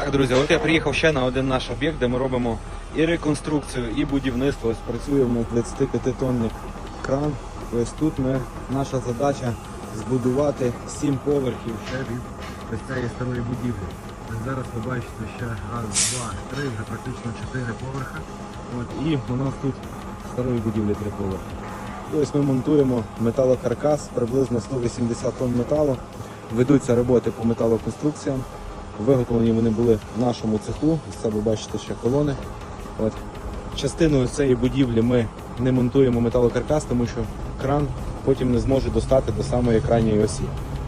Так, друзі, от я приїхав ще на один наш об'єкт, де ми робимо і реконструкцію, і будівництво. Ось працюємо 25-тонний кран. Ось тут ми, наша задача збудувати 7 поверхів ще від ось цієї старої будівлі. Зараз ви бачите ще раз, два, три, вже практично 4 поверха. От, і у нас тут старої будівлі три поверхи. Ось ми монтуємо металокаркас, приблизно 180 тонн металу. Ведуться роботи по металоконструкціям. Виготовлені вони були в нашому цеху. Це ви бачите ще колони. От. Частину цієї будівлі ми не монтуємо металокаркас, тому що кран потім не зможе достати до самої крайньої осі.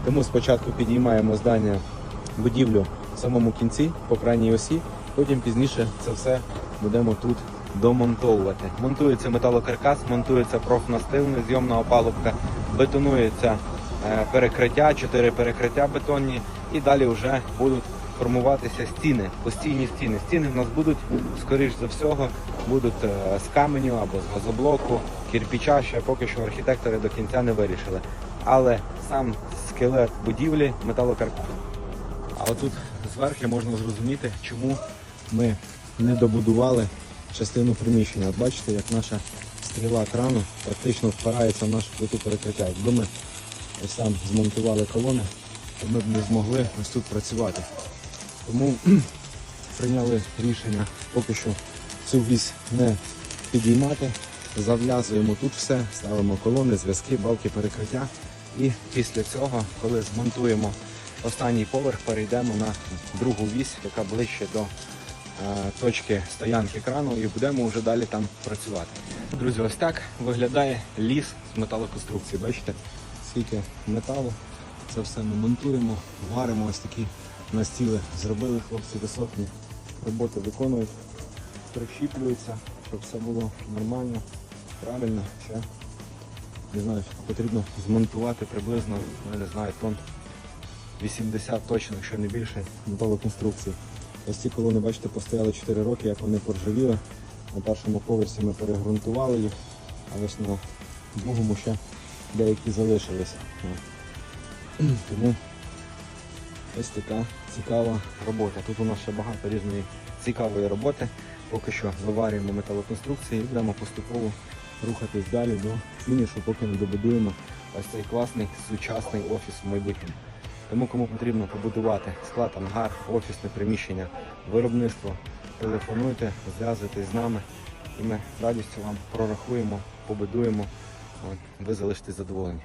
Тому спочатку підіймаємо здання будівлю в самому кінці, по крайній осі, потім пізніше це все будемо тут домонтовувати. Монтується металокаркас, монтується профнастилна зйомна опалубка, бетонується перекриття, чотири перекриття бетонні, і далі вже будуть формуватися стіни, постійні стіни. Стіни в нас будуть, скоріш за всього, будуть е, з каменю або з газоблоку, кірпіча, ще поки що архітектори до кінця не вирішили. Але сам скелет будівлі металокаркас. А отут зверху можна зрозуміти, чому ми не добудували частину приміщення. От бачите, як наша стріла крану практично впирається в нашу плиту перекриття. Якби ось там змонтували колони, то ми б не змогли ось тут працювати. Тому прийняли рішення поки що цю вісь не підіймати. Зав'язуємо тут все, ставимо колони, зв'язки, балки перекриття. І після цього, коли змонтуємо останній поверх, перейдемо на другу вісь, яка ближче до е, точки стоянки крану, і будемо вже далі там працювати. Друзі, ось так виглядає ліс з металоконструкції. Бачите, скільки металу. Це все ми монтуємо, варимо ось такі настіли. Зробили хлопці висотні роботи виконують, прищіплюються, щоб все було нормально, правильно. Ще не знаю, потрібно змонтувати приблизно, я не знаю, тонн 80 точно, якщо не більше, металоконструкції. Ось ці колони, бачите, постояли 4 роки, як вони поржавіли. На першому поверсі ми перегрунтували їх, а ось на другому ще деякі залишилися. Тому ось така цікава робота. Тут у нас ще багато різної цікавої роботи. Поки що виварюємо металоконструкції і будемо поступово рухатись далі до фінішу, поки не добудуємо ось цей класний сучасний офіс в майбутньому. Тому кому потрібно побудувати склад, ангар, офісне приміщення, виробництво, телефонуйте, зв'язуйтесь з нами і ми радістю вам прорахуємо, побудуємо. Ви залишитесь задоволені.